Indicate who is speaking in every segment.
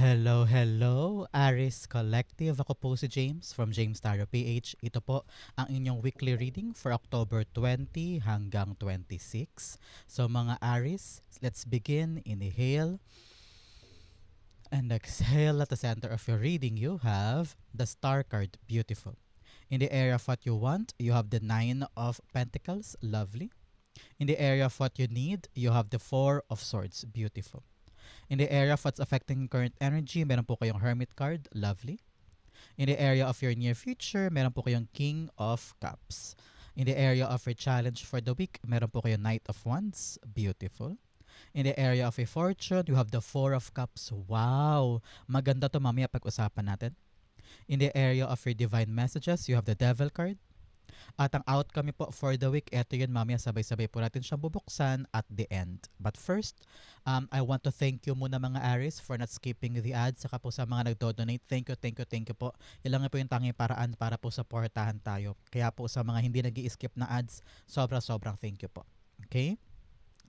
Speaker 1: Hello, hello, Aris Collective. Ako po si James from James Tarot PH. Ito po ang inyong weekly reading for October 20 hanggang 26. So mga Aris, let's begin. Inhale and exhale at the center of your reading. You have the Star card, beautiful. In the area of what you want, you have the Nine of Pentacles, lovely. In the area of what you need, you have the Four of Swords, beautiful. In the area of what's affecting current energy, meron po kayong Hermit card, lovely. In the area of your near future, meron po kayong King of Cups. In the area of your challenge for the week, meron po kayong Knight of Wands, beautiful. In the area of a fortune, you have the Four of Cups. Wow! Maganda to mamaya pag-usapan natin. In the area of your divine messages, you have the Devil card. At ang outcome po for the week, eto yun mamaya sabay-sabay po natin siyang bubuksan at the end. But first, um, I want to thank you muna mga Aris for not skipping the ads. Saka po sa mga nagdo-donate, thank you, thank you, thank you po. Yan lang po yung tanging paraan para po supportahan tayo. Kaya po sa mga hindi nag skip na ads, sobra-sobrang thank you po. Okay?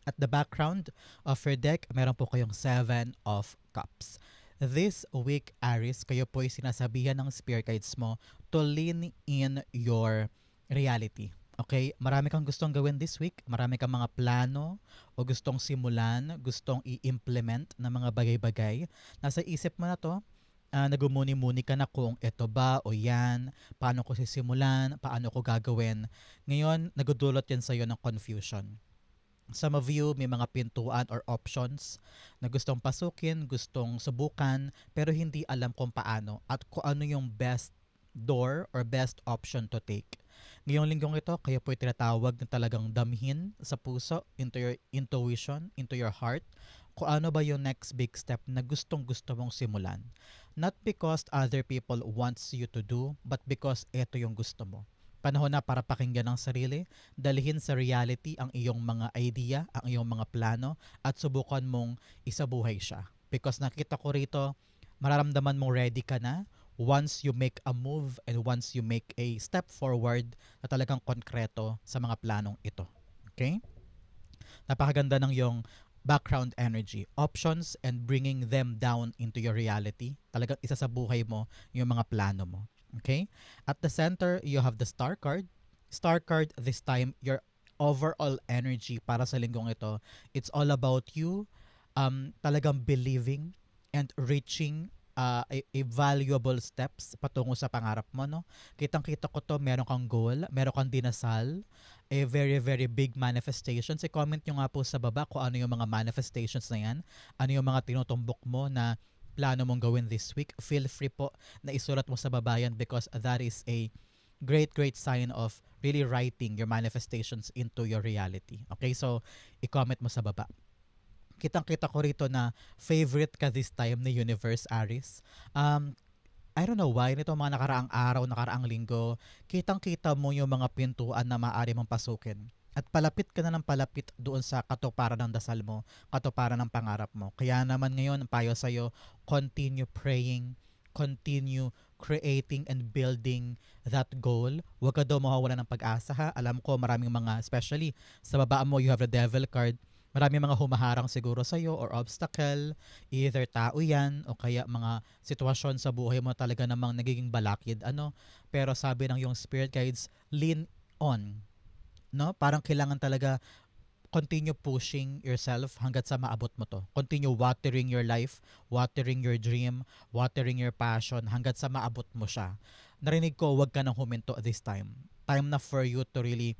Speaker 1: At the background of your deck, meron po kayong Seven of Cups. This week, Aris, kayo po ay sinasabihan ng spirit guides mo to lean in your reality. Okay? Marami kang gustong gawin this week. Marami kang mga plano o gustong simulan, gustong i-implement na mga bagay-bagay. Nasa isip mo na to, uh, nagumuni-muni ka na kung ito ba o yan, paano ko sisimulan, paano ko gagawin. Ngayon, nagudulot yan sa'yo ng confusion. Some of you may mga pintuan or options na gustong pasukin, gustong subukan, pero hindi alam kung paano at kung ano yung best door or best option to take. Ngayong linggong ito, kaya po tinatawag na talagang damhin sa puso, into your intuition, into your heart, kung ano ba yung next big step na gustong gusto mong simulan. Not because other people wants you to do, but because ito yung gusto mo. Panahon na para pakinggan ang sarili, dalhin sa reality ang iyong mga idea, ang iyong mga plano, at subukan mong isabuhay siya. Because nakita ko rito, mararamdaman mong ready ka na, once you make a move and once you make a step forward na talagang konkreto sa mga planong ito. Okay? Napakaganda ng yung background energy, options and bringing them down into your reality. Talagang isa sa buhay mo yung mga plano mo. Okay? At the center, you have the star card. Star card this time, your overall energy para sa linggong ito, it's all about you um, talagang believing and reaching uh, a, a valuable steps patungo sa pangarap mo, no? Kitang-kita ko to, meron kang goal, meron kang dinasal, a very, very big manifestation. Si comment nyo nga po sa baba kung ano yung mga manifestations na yan, ano yung mga tinutumbok mo na plano mong gawin this week. Feel free po na isulat mo sa baba yan because that is a great, great sign of really writing your manifestations into your reality. Okay, so i-comment mo sa baba kitang-kita ko rito na favorite ka this time ni Universe Aris. Um, I don't know why, nito mga nakaraang araw, nakaraang linggo, kitang-kita mo yung mga pintuan na maaari mong pasukin. At palapit ka na ng palapit doon sa katuparan ng dasal mo, katuparan ng pangarap mo. Kaya naman ngayon, payo sa'yo, continue praying, continue creating and building that goal. Huwag ka daw mawawala ng pag-asa ha. Alam ko maraming mga, especially sa baba mo, you have the devil card marami mga humaharang siguro sa iyo or obstacle, either tao yan o kaya mga sitwasyon sa buhay mo talaga namang nagiging balakid ano. Pero sabi ng yung spirit guides, lean on. No? Parang kailangan talaga continue pushing yourself hanggat sa maabot mo to. Continue watering your life, watering your dream, watering your passion hanggat sa maabot mo siya. Narinig ko, wag ka nang huminto this time. Time na for you to really,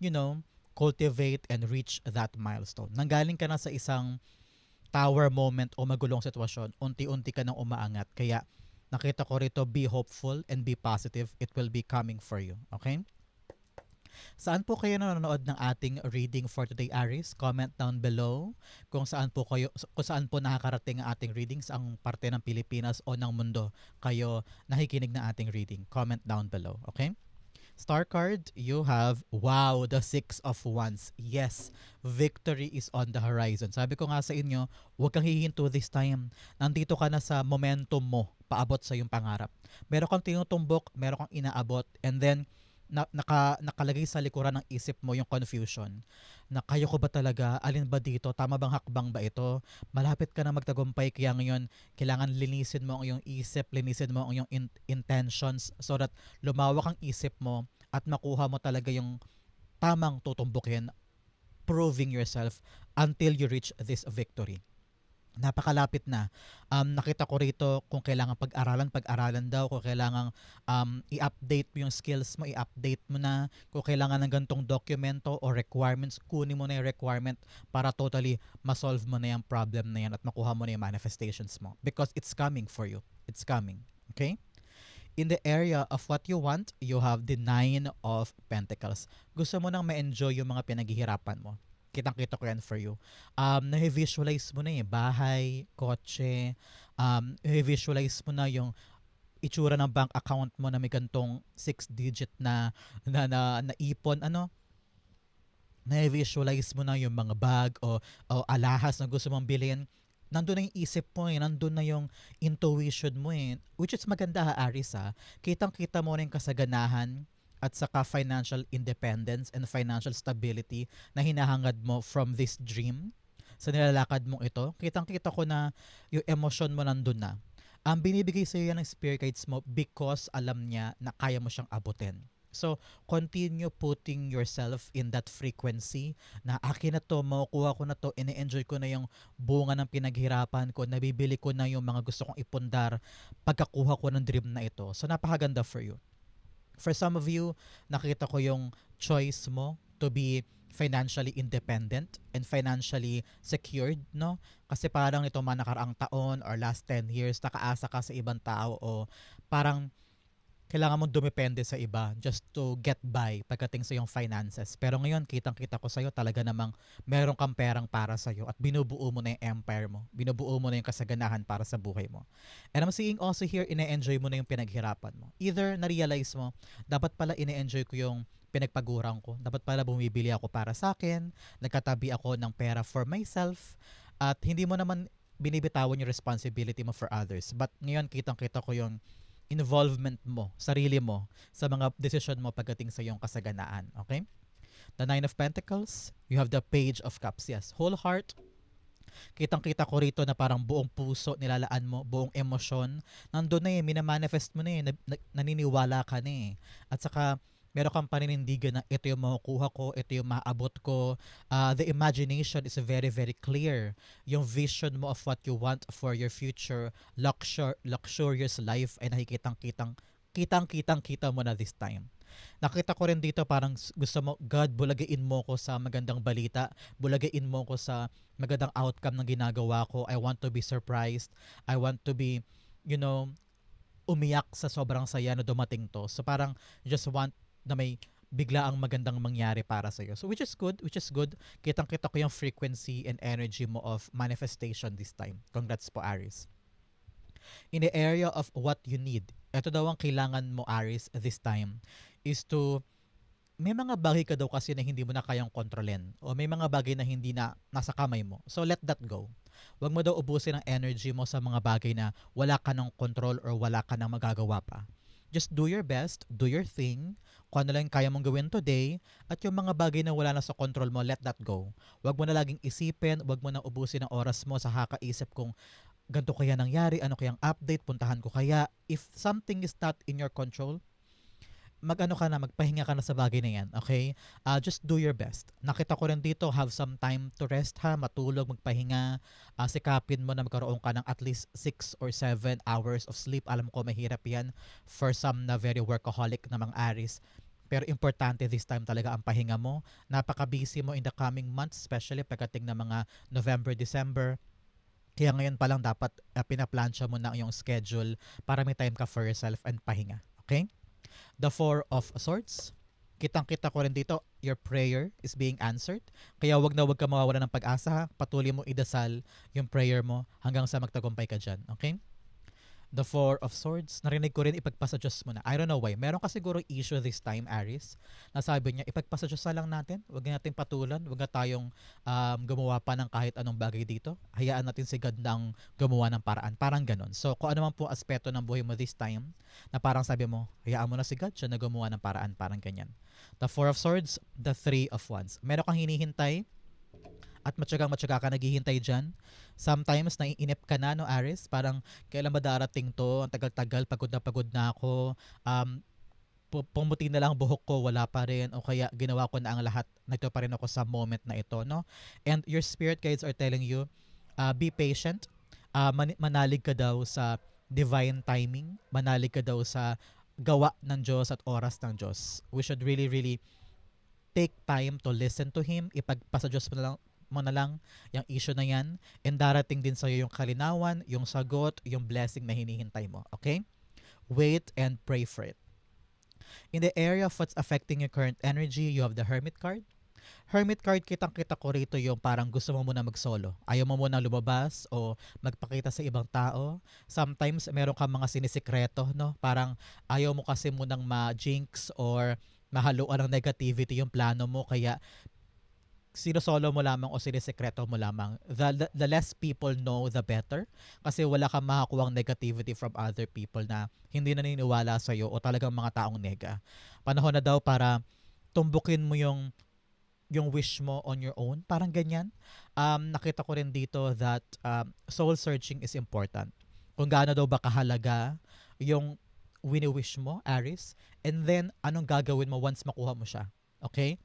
Speaker 1: you know, cultivate and reach that milestone. Nanggaling ka na sa isang tower moment o magulong sitwasyon, unti-unti ka nang umaangat. Kaya nakita ko rito, be hopeful and be positive. It will be coming for you. Okay? Saan po kayo nanonood ng ating reading for today, Aris? Comment down below kung saan po kayo kung saan po nakakarating ang ating readings ang parte ng Pilipinas o ng mundo kayo nakikinig ng ating reading. Comment down below, okay? Star card, you have, wow, the Six of Wands. Yes, victory is on the horizon. Sabi ko nga sa inyo, huwag kang hihinto this time. Nandito ka na sa momentum mo, paabot sa iyong pangarap. Meron kang tinutumbok, meron kang inaabot, and then, na, naka, nakalagay sa likuran ng isip mo yung confusion na kaya ko ba talaga, alin ba dito, tama bang hakbang ba ito, malapit ka na magtagumpay kaya ngayon kailangan linisin mo ang iyong isip, linisin mo ang iyong in- intentions so that lumawak ang isip mo at makuha mo talaga yung tamang tutumbukin, proving yourself until you reach this victory napakalapit na. Um, nakita ko rito kung kailangan pag-aralan, pag-aralan daw. Kung kailangan um, i-update mo yung skills mo, i-update mo na. Kung kailangan ng gantong dokumento or requirements, kunin mo na yung requirement para totally ma-solve mo na yung problem na yan at makuha mo na yung manifestations mo. Because it's coming for you. It's coming. Okay? In the area of what you want, you have the Nine of Pentacles. Gusto mo nang ma-enjoy yung mga pinaghihirapan mo kitang-kita ko yan for you. Um, na-visualize mo na eh, bahay, kotse, um, visualize mo na yung itsura ng bank account mo na may gantong six digit na na, na, na ipon, ano, na-visualize mo na yung mga bag o, o alahas na gusto mong bilhin, nandun na yung isip mo eh, nandun na yung intuition mo eh. Which is maganda ha, Aris ha. Kitang-kita mo rin kasaganahan at saka financial independence and financial stability na hinahangad mo from this dream sa nilalakad mong ito. Kitang-kita ko na yung emosyon mo nandun na. Ang binibigay sa iyo yan ng spirit guides mo because alam niya na kaya mo siyang abutin. So, continue putting yourself in that frequency na akin na to, makukuha ko na to, ine-enjoy ko na yung bunga ng pinaghirapan ko, nabibili ko na yung mga gusto kong ipundar pagkakuha ko ng dream na ito. So, napakaganda for you. For some of you, nakita ko yung choice mo to be financially independent and financially secured, no? Kasi parang ito man nakaraang taon or last 10 years, nakaasa ka sa ibang tao o parang kailangan mong dumepende sa iba just to get by pagdating sa iyong finances. Pero ngayon, kitang-kita ko sa iyo talaga namang meron kang perang para sa iyo at binubuo mo na yung empire mo. Binubuo mo na yung kasaganahan para sa buhay mo. And I'm seeing also here, ine-enjoy mo na yung pinaghirapan mo. Either na-realize mo, dapat pala ine-enjoy ko yung pinagpaguran ko. Dapat pala bumibili ako para sa akin. Nagkatabi ako ng pera for myself. At hindi mo naman binibitawan yung responsibility mo for others. But ngayon, kitang-kita ko yung involvement mo, sarili mo, sa mga decision mo pagdating sa iyong kasaganaan. Okay? The Nine of Pentacles, you have the Page of Cups. Yes, whole heart. Kitang-kita ko rito na parang buong puso nilalaan mo, buong emosyon. Nandun na eh, minamanifest mo na eh, na- na- naniniwala ka na eh. At saka, meron kang paninindigan na ito yung makukuha ko, ito yung maabot ko. Uh, the imagination is very, very clear. Yung vision mo of what you want for your future luxur- luxurious life ay nakikitang-kitang kitang-kitang kita mo na this time. Nakita ko rin dito parang gusto mo, God, bulagain mo ko sa magandang balita. Bulagain mo ko sa magandang outcome ng ginagawa ko. I want to be surprised. I want to be, you know, umiyak sa sobrang saya na dumating to. So parang just want na may bigla ang magandang mangyari para sa iyo. So which is good, which is good. Kitang-kita ko yung frequency and energy mo of manifestation this time. Congrats po, Aris. In the area of what you need, ito daw ang kailangan mo, Aris, this time, is to may mga bagay ka daw kasi na hindi mo na kayang kontrolin o may mga bagay na hindi na nasa kamay mo. So let that go. Huwag mo daw ubusin ang energy mo sa mga bagay na wala ka ng control or wala ka ng magagawa pa. Just do your best, do your thing, kung ano lang kaya mong gawin today, at yung mga bagay na wala na sa control mo, let that go. Huwag mo na laging isipin, huwag mo na ubusin ang oras mo sa hakaisip kung ganito kaya nangyari, ano kayang update, puntahan ko kaya. If something is not in your control, mag-ano ka na, magpahinga ka na sa bagay na yan, okay? Uh, just do your best. Nakita ko rin dito, have some time to rest ha, matulog, magpahinga, uh, sikapin mo na magkaroon ka ng at least 6 or 7 hours of sleep. Alam ko mahirap yan for some na very workaholic na mga aris. Pero importante this time talaga ang pahinga mo. Napaka-busy mo in the coming months, especially pagdating ng mga November, December. Kaya ngayon pa lang dapat uh, pinaplansya mo na ang iyong schedule para may time ka for yourself and pahinga. Okay? The Four of Swords. Kitang-kita ko rin dito, your prayer is being answered. Kaya wag na wag ka mawawala ng pag-asa. Patuloy mo idasal yung prayer mo hanggang sa magtagumpay ka dyan. Okay? The Four of Swords, narinig ko rin ipagpasa Diyos mo na. I don't know why. Meron ka siguro issue this time, Aris. Nasabi niya, ipagpasa Diyos na lang natin. Huwag natin patulan. Huwag na tayong um, gumawa pa ng kahit anong bagay dito. Hayaan natin si God nang gumawa ng paraan. Parang ganon. So, kung ano man po aspeto ng buhay mo this time, na parang sabi mo, hayaan mo na si God, siya na gumawa ng paraan. Parang ganyan. The Four of Swords, the Three of Wands. Meron kang hinihintay, at matyagang matyaga ka naghihintay dyan. Sometimes naiinip ka na, no, Aris? Parang, kailan ba darating to? Ang tagal-tagal, pagod na pagod na ako. Um, pu- pumuti na lang buhok ko, wala pa rin. O kaya, ginawa ko na ang lahat. Nagto pa rin ako sa moment na ito, no? And your spirit guides are telling you, uh, be patient. Uh, man- manalig ka daw sa divine timing. Manalig ka daw sa gawa ng Diyos at oras ng Diyos. We should really, really take time to listen to Him. Ipagpasa Diyos mo na lang, mo na lang yung issue na yan and darating din sa'yo yung kalinawan, yung sagot, yung blessing na hinihintay mo. Okay? Wait and pray for it. In the area of what's affecting your current energy, you have the Hermit card. Hermit card, kitang-kita ko rito yung parang gusto mo muna mag-solo. Ayaw mo muna lumabas o magpakita sa ibang tao. Sometimes, meron ka mga sinisikreto, no? Parang ayaw mo kasi munang ma-jinx or mahaluan ng negativity yung plano mo. Kaya sinosolo mo lamang o sinisekreto mo lamang. The, the, the less people know, the better. Kasi wala kang makakuwang negativity from other people na hindi naniniwala sa'yo o talagang mga taong nega. Panahon na daw para tumbukin mo yung yung wish mo on your own. Parang ganyan. Um, nakita ko rin dito that um, soul searching is important. Kung gaano daw ba kahalaga yung wini-wish mo, Aris, and then anong gagawin mo once makuha mo siya. Okay?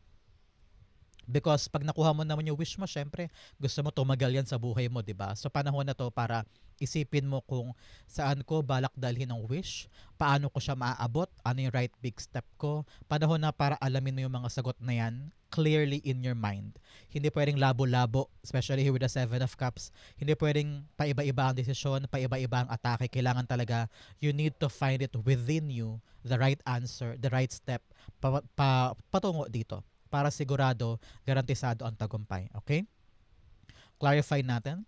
Speaker 1: Because pag nakuha mo naman yung wish mo, syempre, gusto mo tumagal yan sa buhay mo, di ba? So panahon na to para isipin mo kung saan ko balak dalhin ng wish, paano ko siya maaabot, ano yung right big step ko. Panahon na para alamin mo yung mga sagot na yan clearly in your mind. Hindi pwedeng labo-labo, especially with the Seven of Cups. Hindi pwedeng paiba-iba ang desisyon, paiba-iba ang atake. Kailangan talaga, you need to find it within you, the right answer, the right step, pa, pa, patungo dito para sigurado garantisado ang tagumpay. Okay? Clarify natin.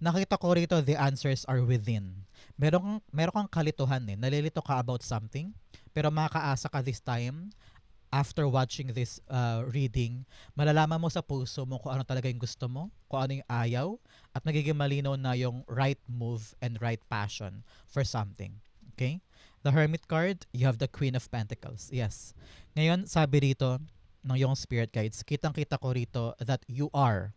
Speaker 1: Nakita ko rito the answers are within. Meron kang, meron kang kalituhan eh. Nalilito ka about something, pero makakaasa ka this time after watching this uh, reading, malalaman mo sa puso mo kung ano talaga yung gusto mo, kung ano yung ayaw, at nagiging malinaw na yung right move and right passion for something. Okay? The Hermit card, you have the Queen of Pentacles. Yes. Ngayon, sabi rito, ng yung spirit guides, kitang-kita ko rito that you are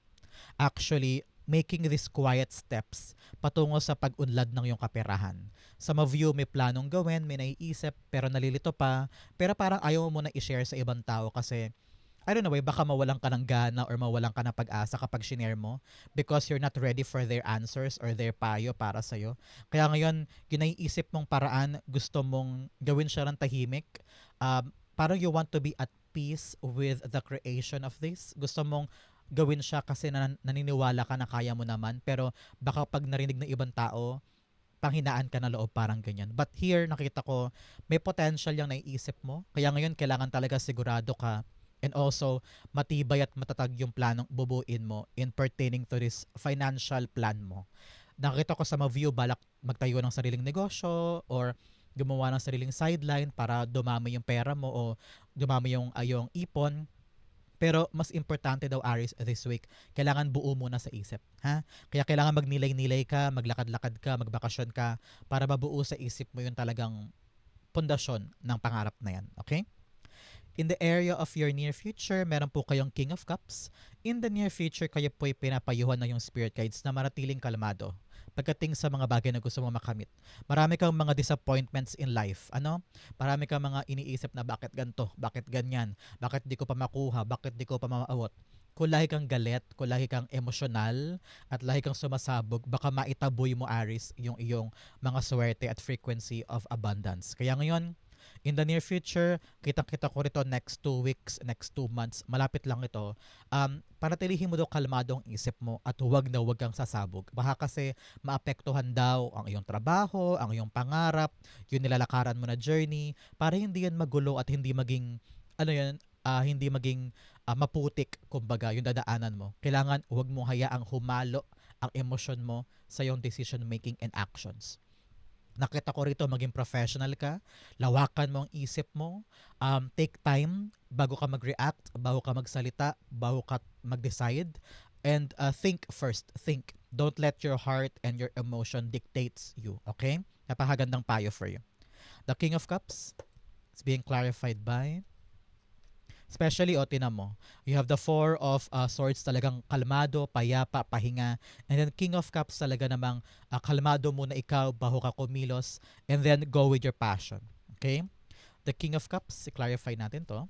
Speaker 1: actually making these quiet steps patungo sa pag-unlad ng yung kaperahan. Some of you may planong gawin, may naiisip, pero nalilito pa, pero parang ayaw mo na i-share sa ibang tao kasi I don't know, eh, baka mawalan ka ng gana or mawalan ka ng pag-asa kapag shinare mo because you're not ready for their answers or their payo para sa'yo. Kaya ngayon, ginaiisip mong paraan, gusto mong gawin siya ng tahimik, um, parang you want to be at peace with the creation of this. Gusto mong gawin siya kasi nan- naniniwala ka na kaya mo naman pero baka pag narinig ng ibang tao panghinaan ka na loob parang ganyan. But here nakita ko may potential yung naiisip mo. Kaya ngayon kailangan talaga sigurado ka and also matibay at matatag yung planong bubuin mo in pertaining to this financial plan mo. Nakita ko sa mga view balak magtayo ng sariling negosyo or gumawa ng sariling sideline para dumami yung pera mo o dumami yung, uh, yung ipon. Pero mas importante daw Aris this week, kailangan buo muna sa isip, ha? Kaya kailangan magnilay-nilay ka, maglakad-lakad ka, magbakasyon ka para mabuo sa isip mo yung talagang pundasyon ng pangarap na yan, okay? In the area of your near future, meron po kayong King of Cups. In the near future, kayo po ay pinapayuhan na yung spirit guides na maratiling kalmado pagdating sa mga bagay na gusto mo makamit. Marami kang mga disappointments in life. Ano? Marami kang mga iniisip na bakit ganto, bakit ganyan, bakit di ko pa makuha, bakit di ko pa maabot. Kung lahi kang galit, kung lahi kang emosyonal, at lahi kang sumasabog, baka maitaboy mo, Aris, yung iyong mga swerte at frequency of abundance. Kaya ngayon, in the near future, kitang-kita ko rito next two weeks, next two months, malapit lang ito, um, panatilihin mo daw kalmado ang isip mo at huwag na huwag kang sasabog. Baka kasi maapektuhan daw ang iyong trabaho, ang iyong pangarap, yung nilalakaran mo na journey, para hindi yan magulo at hindi maging, ano yun, uh, hindi maging uh, maputik, kumbaga, yung dadaanan mo. Kailangan huwag mo hayaang humalo ang emosyon mo sa iyong decision making and actions. Nakita ko rito maging professional ka, lawakan mo ang isip mo, um, take time bago ka mag-react, bago ka magsalita, bago ka mag-decide, and uh, think first, think. Don't let your heart and your emotion dictates you, okay? Napakagandang payo for you. The King of Cups is being clarified by Especially, o tinan mo, you have the Four of uh, Swords talagang kalmado, payapa, pahinga. And then King of Cups talaga namang uh, kalmado muna ikaw, baho ka kumilos. And then go with your passion. Okay? The King of Cups, i-clarify natin to.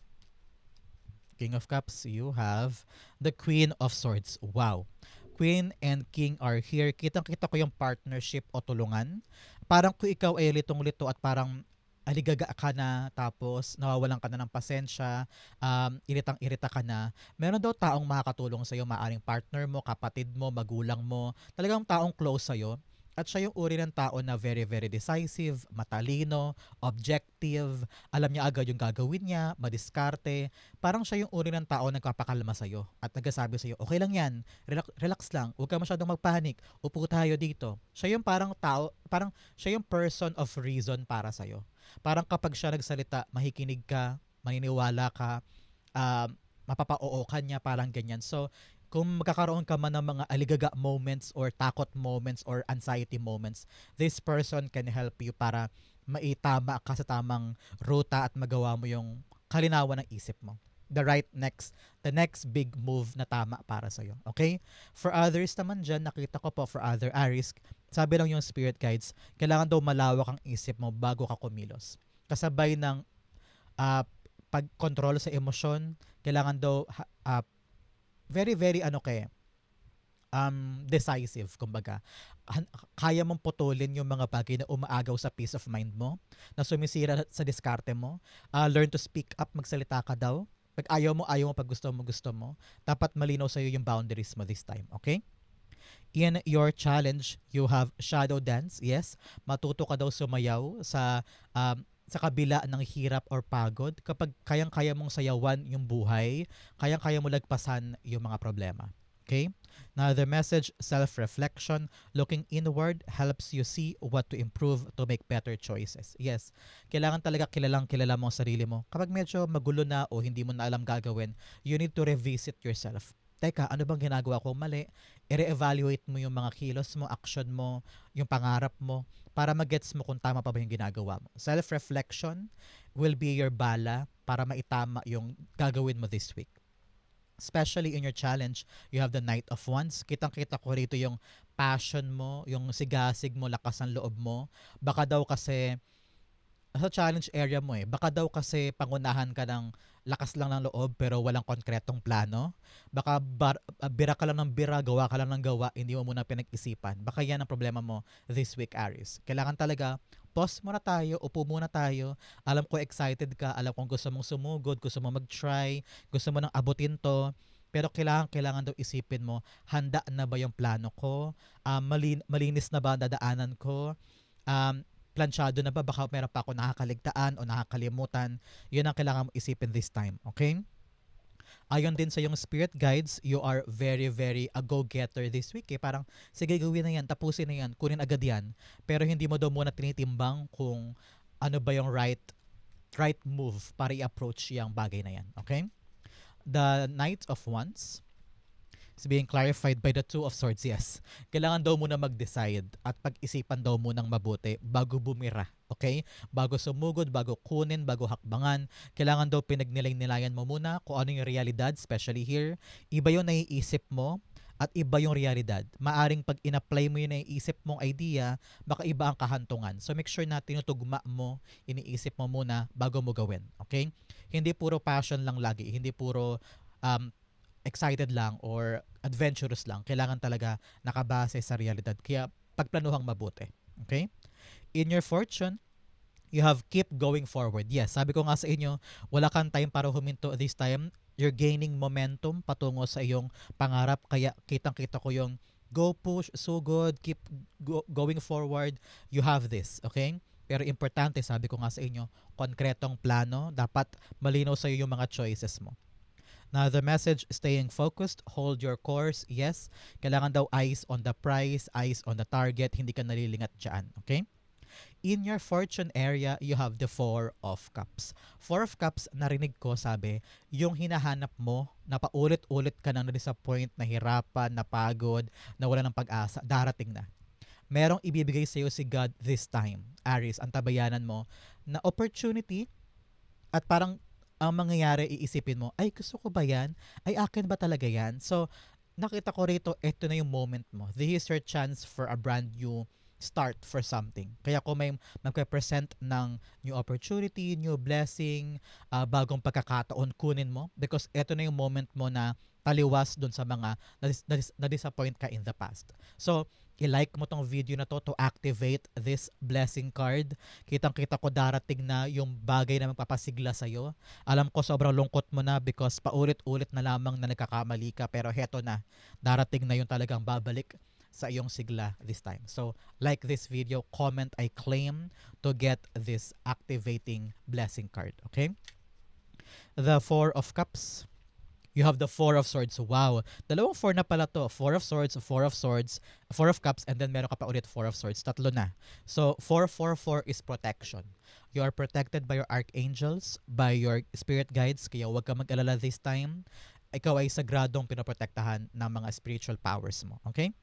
Speaker 1: King of Cups, you have the Queen of Swords. Wow. Queen and King are here. Kitang-kita ko yung partnership o tulungan. Parang kung ikaw ay litong-lito at parang aligaga ka na tapos nawawalan ka na ng pasensya, um, iritang-irita ka na, meron daw taong makakatulong sa'yo, maaring partner mo, kapatid mo, magulang mo, talagang taong close sa'yo. At siya yung uri ng tao na very, very decisive, matalino, objective, alam niya agad yung gagawin niya, madiskarte. Parang siya yung uri ng tao na nagpapakalma sa'yo at nagsasabi sa'yo, okay lang yan, relax, relax lang, huwag ka masyadong magpanik, upo tayo dito. Siya yung parang tao, parang siya yung person of reason para sa'yo. Parang kapag siya nagsalita, mahikinig ka, maniniwala ka, uh, mapapa-oo ka niya, parang ganyan. So, kung magkakaroon ka man ng mga aligaga moments or takot moments or anxiety moments, this person can help you para maitama ka sa tamang ruta at magawa mo yung kalinawan ng isip mo. The right next, the next big move na tama para sa iyo. Okay? For others naman dyan, nakita ko po for other Aries, sabi lang yung spirit guides, kailangan daw malawak ang isip mo bago ka kumilos. Kasabay ng uh, pag-control sa emosyon, kailangan daw uh, very, very ano kay um, decisive, kumbaga. Kaya mong putulin yung mga bagay na umaagaw sa peace of mind mo, na sumisira sa diskarte mo. Uh, learn to speak up, magsalita ka daw. Pag ayaw mo, ayaw mo, pag gusto mo, gusto mo. Dapat malinaw sa'yo yung boundaries mo this time, okay? In your challenge, you have shadow dance. Yes, matuto ka daw sumayaw sa um, sa kabila ng hirap or pagod, kapag kayang-kaya mong sayawan yung buhay, kayang-kaya mo lagpasan yung mga problema. Okay? Now, the message, self-reflection, looking inward helps you see what to improve to make better choices. Yes, kailangan talaga kilalang kilala mo ang sarili mo. Kapag medyo magulo na o hindi mo na alam gagawin, you need to revisit yourself. Teka, ano bang ginagawa ko mali? I-re-evaluate mo yung mga kilos mo, action mo, yung pangarap mo, para magets mo kung tama pa ba yung ginagawa mo. Self-reflection will be your bala para maitama yung gagawin mo this week. Especially in your challenge, you have the Knight of Wands. Kitang-kita ko rito yung passion mo, yung sigasig mo, lakas ng loob mo. Baka daw kasi sa challenge area mo eh. Baka daw kasi pangunahan ka ng lakas lang ng loob pero walang konkretong plano. Baka bar, uh, bira ka lang ng bira, gawa ka lang ng gawa, hindi mo muna pinag-isipan. Baka yan ang problema mo this week, Aries. Kailangan talaga, pause muna tayo, upo muna tayo. Alam ko excited ka, alam kong gusto mong sumugod, gusto mo mag-try, gusto mo nang abutin to. Pero kailangan, kailangan daw isipin mo, handa na ba yung plano ko? Um, malin, malinis na ba ang dadaanan ko? Um, planchado na ba? Baka meron pa ako nakakaligtaan o nakakalimutan. Yun ang kailangan mo isipin this time. Okay? Ayon din sa yung spirit guides, you are very, very a go-getter this week. Eh. Parang, sige, gawin na yan, tapusin na yan, kunin agad yan. Pero hindi mo daw muna tinitimbang kung ano ba yung right right move para i-approach yung bagay na yan. Okay? The Knight of Wands, is being clarified by the Two of Swords, yes. Kailangan daw muna mag-decide at pag-isipan daw munang mabuti bago bumira. Okay? Bago sumugod, bago kunin, bago hakbangan, kailangan daw pinagnilay-nilayan mo muna kung ano yung realidad, especially here. Iba yung naiisip mo at iba yung realidad. Maaring pag in-apply mo yung naiisip mong idea, baka iba ang kahantungan. So make sure na tinutugma mo, iniisip mo muna bago mo gawin. Okay? Hindi puro passion lang lagi. Hindi puro um, excited lang or adventurous lang. Kailangan talaga nakabase sa realidad. Kaya pagplanuhang mabuti. Okay? In your fortune, you have keep going forward. Yes, sabi ko nga sa inyo, wala kang time para huminto this time. You're gaining momentum patungo sa iyong pangarap. Kaya kitang-kita ko yung go push, so good, keep go- going forward. You have this, okay? Pero importante, sabi ko nga sa inyo, konkretong plano, dapat malinaw sa iyo yung mga choices mo. Now, the message, staying focused, hold your course, yes. Kailangan daw eyes on the prize, eyes on the target, hindi ka nalilingat dyan, okay? In your fortune area, you have the Four of Cups. Four of Cups, narinig ko, sabi, yung hinahanap mo, na paulit-ulit ka nang na-disappoint, nahirapan, napagod, nawala ng pag-asa, darating na. Merong ibibigay sa'yo si God this time. Aries, ang tabayanan mo, na opportunity at parang ang mangyayari, iisipin mo, ay gusto ko ba yan? Ay akin ba talaga yan? So, nakita ko rito, ito na yung moment mo. This is your chance for a brand new start for something. Kaya kung may magpe-present ng new opportunity, new blessing, ah, bagong pagkakataon, kunin mo. Because ito na yung moment mo na taliwas dun sa mga nadis- nadis- na-disappoint ka in the past. So, i-like mo tong video na to to activate this blessing card. Kitang-kita ko darating na yung bagay na magpapasigla sa'yo. Alam ko sobrang lungkot mo na because paulit-ulit na lamang na nagkakamali ka pero heto na, darating na yung talagang babalik sa iyong sigla this time. So, like this video, comment I claim to get this activating blessing card. Okay? The Four of Cups. You have the Four of Swords. Wow. Dalawang four na pala to. Four of Swords, Four of Swords, Four of Cups, and then meron ka pa ulit Four of Swords. Tatlo na. So, 444 is protection. You are protected by your archangels, by your spirit guides, kaya huwag ka mag-alala this time. Ikaw ay sagradong pinoprotektahan ng mga spiritual powers mo. Okay?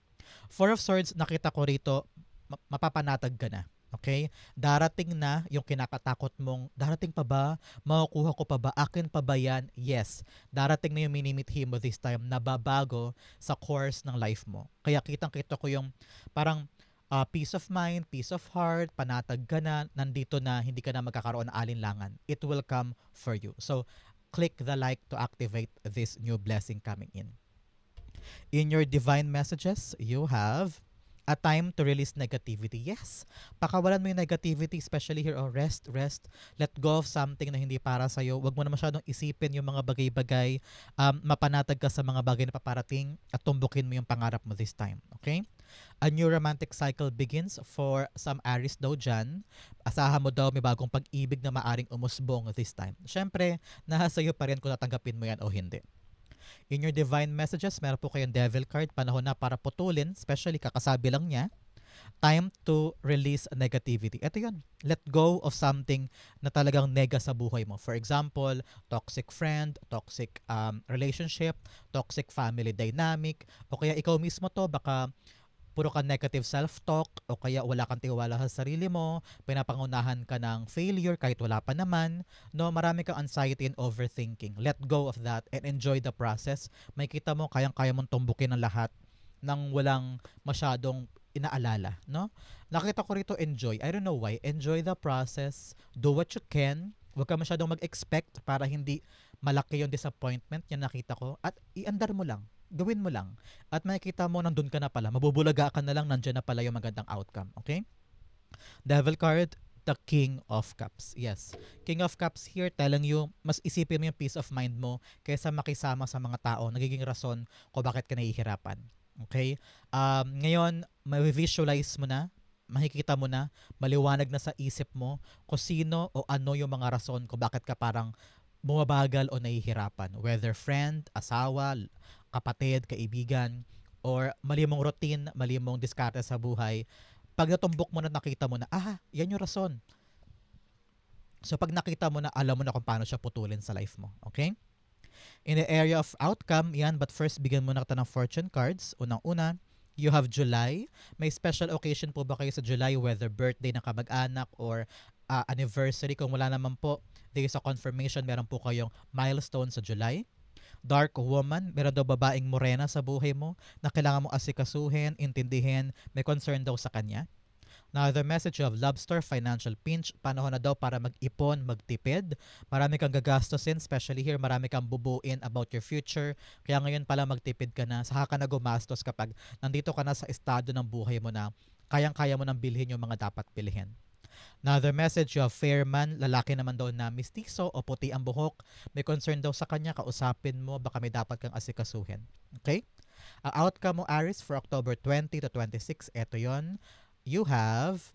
Speaker 1: Four of Swords, nakita ko rito, ma- mapapanatag ka na. Okay? Darating na yung kinakatakot mong, darating pa ba? Makukuha ko pa ba? Akin pa ba yan? Yes. Darating na yung minimithi mo this time na babago sa course ng life mo. Kaya kitang-kita ko yung parang uh, peace of mind, peace of heart, panatag ka na, nandito na, hindi ka na magkakaroon ng alinlangan. It will come for you. So, click the like to activate this new blessing coming in. In your divine messages, you have a time to release negativity. Yes, pakawalan mo yung negativity, especially here, oh, rest, rest. Let go of something na hindi para sa'yo. Huwag mo na masyadong isipin yung mga bagay-bagay. Um, mapanatag ka sa mga bagay na paparating at tumbukin mo yung pangarap mo this time. Okay? A new romantic cycle begins for some Aries daw dyan. Asahan mo daw may bagong pag-ibig na maaring umusbong this time. Siyempre, nasa sa'yo pa rin kung tatanggapin mo yan o hindi. In your divine messages, meron po kayong devil card. Panahon na para putulin, especially kakasabi lang niya. Time to release negativity. Ito yun. Let go of something na talagang nega sa buhay mo. For example, toxic friend, toxic um, relationship, toxic family dynamic, o kaya ikaw mismo to, baka puro ka negative self-talk o kaya wala kang tiwala sa sarili mo, pinapangunahan ka ng failure kahit wala pa naman, no, marami kang anxiety and overthinking. Let go of that and enjoy the process. May kita mo kayang-kaya mong tumbukin ang lahat nang walang masyadong inaalala, no? Nakita ko rito enjoy. I don't know why. Enjoy the process. Do what you can. Huwag ka masyadong mag-expect para hindi malaki yung disappointment yung nakita ko. At iandar mo lang gawin mo lang. At makikita mo nandun ka na pala. Mabubulaga ka na lang, nandyan na pala yung magandang outcome. Okay? Devil card, the King of Cups. Yes. King of Cups here telling you, mas isipin mo yung peace of mind mo kaysa makisama sa mga tao. Nagiging rason kung bakit ka nahihirapan. Okay? Um, ngayon, may-visualize mo na, makikita mo na, maliwanag na sa isip mo kung sino o ano yung mga rason kung bakit ka parang bumabagal o nahihirapan. Whether friend, asawa, kapatid, kaibigan, or mali mong routine, mali mong diskarte sa buhay, pag natumbok mo na nakita mo na, ah, yan yung rason. So pag nakita mo na, alam mo na kung paano siya putulin sa life mo. Okay? In the area of outcome, yan, but first, bigyan mo na kita ng fortune cards. Unang-una, you have July. May special occasion po ba kayo sa July, whether birthday ng kamag-anak or uh, anniversary? Kung wala naman po, there is a confirmation, meron po kayong milestone sa July dark woman, meron daw babaeng morena sa buhay mo na kailangan mo asikasuhin, intindihin, may concern daw sa kanya. Now, the message of lobster, financial pinch, panahon na daw para mag-ipon, magtipid. Marami kang gagastusin, especially here, marami kang bubuin about your future. Kaya ngayon pala magtipid ka na, saka ka na gumastos kapag nandito ka na sa estado ng buhay mo na kayang-kaya mo nang bilhin yung mga dapat bilhin. Another message of fair man, lalaki naman daw na mistiso o puti ang buhok. May concern daw sa kanya, kausapin mo, baka may dapat kang asikasuhin. Okay? Ang outcome mo, Aris, for October 20 to 26, eto yon You have,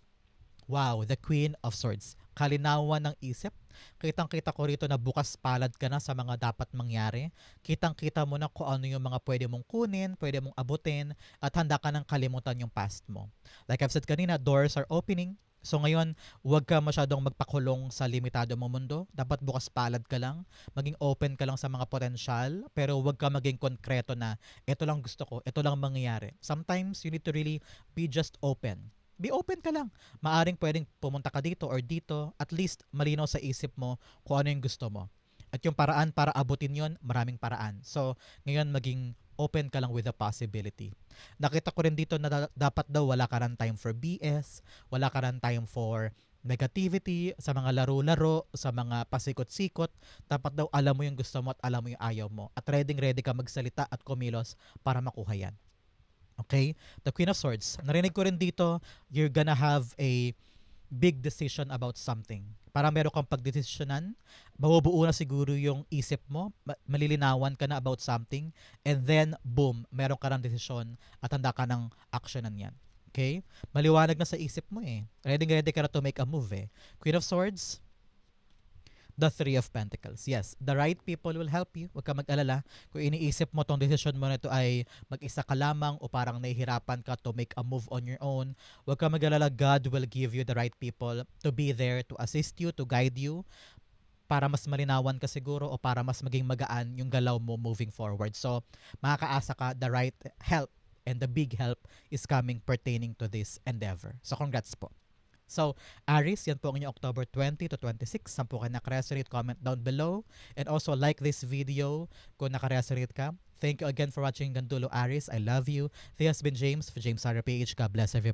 Speaker 1: wow, the Queen of Swords. Kalinawan ng isip. Kitang-kita ko rito na bukas palad ka na sa mga dapat mangyari. Kitang-kita mo na kung ano yung mga pwede mong kunin, pwede mong abutin, at handa ka nang kalimutan yung past mo. Like I've said kanina, doors are opening, So ngayon, huwag ka masyadong magpakulong sa limitado mong mundo. Dapat bukas palad ka lang, maging open ka lang sa mga potensyal, pero huwag ka maging konkreto na ito lang gusto ko, ito lang mangyayari. Sometimes you need to really be just open. Be open ka lang. Maaring pwedeng pumunta ka dito or dito, at least malinaw sa isip mo kung ano yung gusto mo. At yung paraan para abutin yon, maraming paraan. So, ngayon maging open ka lang with the possibility. Nakita ko rin dito na da- dapat daw wala ka rin time for BS, wala ka rin time for negativity, sa mga laro-laro, sa mga pasikot-sikot. Dapat daw alam mo yung gusto mo at alam mo yung ayaw mo. At ready-ready ka magsalita at kumilos para makuha yan. Okay? The Queen of Swords. Narinig ko rin dito, you're gonna have a big decision about something. Para meron kang pagdesisyonan, mabubuo na siguro yung isip mo, ma- malilinawan ka na about something, and then, boom, meron ka ng desisyon at handa ka ng actionan yan. Okay? Maliwanag na sa isip mo eh. Ready ready ka na to make a move eh. Queen of Swords, the Three of Pentacles. Yes, the right people will help you. Huwag ka mag-alala. Kung iniisip mo tong decision mo na ito ay mag-isa ka lamang o parang nahihirapan ka to make a move on your own, huwag ka mag-alala. God will give you the right people to be there to assist you, to guide you para mas malinawan ka siguro o para mas maging magaan yung galaw mo moving forward. So, makakaasa ka the right help and the big help is coming pertaining to this endeavor. So, congrats po. So, Aris, yan po ang inyong October 20 to 26. Saan po kayo nakaresonate, comment down below. And also, like this video kung nakaresonate ka. Thank you again for watching Gandulo Aris. I love you. This has been James for James Sarah PH. God bless everybody.